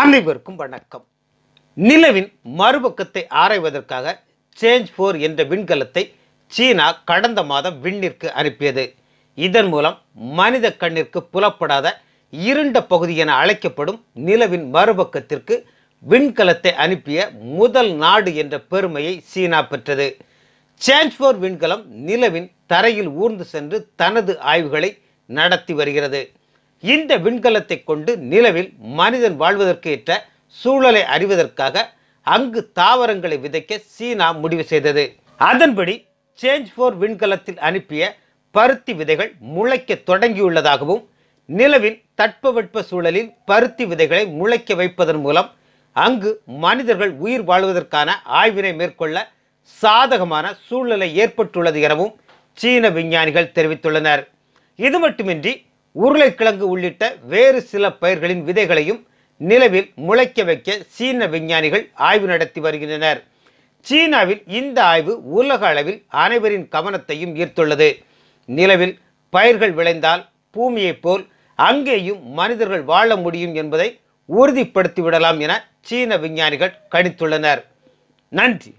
அனைவருக்கும் வணக்கம். நிலவின் மறுபக்கத்தை ஆராய்வதற்காக சேஞ்ச் ஃபோர் என்ற விண்கலத்தை சீனா கடந்த மாதம் விண்ணிற்கு அனுப்பியது. இதன் மூலம் மனித கண்ணிற்கு புலப்படாத இருண்ட பகுதி என அழைக்கப்படும் நிலவின் மறுபக்கத்திற்கு விண்கலத்தை அனுப்பிய முதல் நாடு என்ற பெருமையை சீனா பெற்றது. சேஞ்ச் ஃபோர் விண்கலம் நிலவின் தரையில் ஊர்ந்து சென்று தனது ஆய்வுகளை நடத்தி வருகிறது. இந்த விண்கலத்தை கொண்டு நிலவில் மனிதன் வாழ்வதற்கு ஏற்ற சூழலை அறிவதற்காக அங்கு தாவரங்களை விதைக்க சீனா முடிவு செய்தது. அதன்படி சேஞ்ச் ஃபோர் விண்கலத்தில் அனுப்பிய பருத்தி விதைகள் முளைக்க தொடங்கியுள்ளதாகவும் நிலவின் தட்பவெட்ப சூழலில் பருத்தி விதைகளை முளைக்க வைப்பதன் மூலம் அங்கு மனிதர்கள் உயிர் வாழ்வதற்கான ஆய்வினை மேற்கொள்ள சாதகமான சூழ்நிலை ஏற்பட்டுள்ளது எனவும் சீன விஞ்ஞானிகள் தெரிவித்துள்ளனர். இது மட்டுமின்றி உருளைக்கிழங்கு உள்ளிட்ட வேறு சில பயிர்களின் விதைகளையும் நிலவில் முளைக்க வைக்க சீன விஞ்ஞானிகள் ஆய்வு நடத்தி வருகின்றனர். சீனாவில் இந்த ஆய்வு உலக அளவில் அனைவரின் கவனத்தையும் ஈர்த்துள்ளது. நிலவில் பயிர்கள் விளைந்தால் பூமியைப் போல் அங்கேயும் மனிதர்கள் வாழ முடியும் என்பதை உறுதிப்படுத்திவிடலாம் என சீன விஞ்ஞானிகள் கணித்துள்ளனர். நன்றி.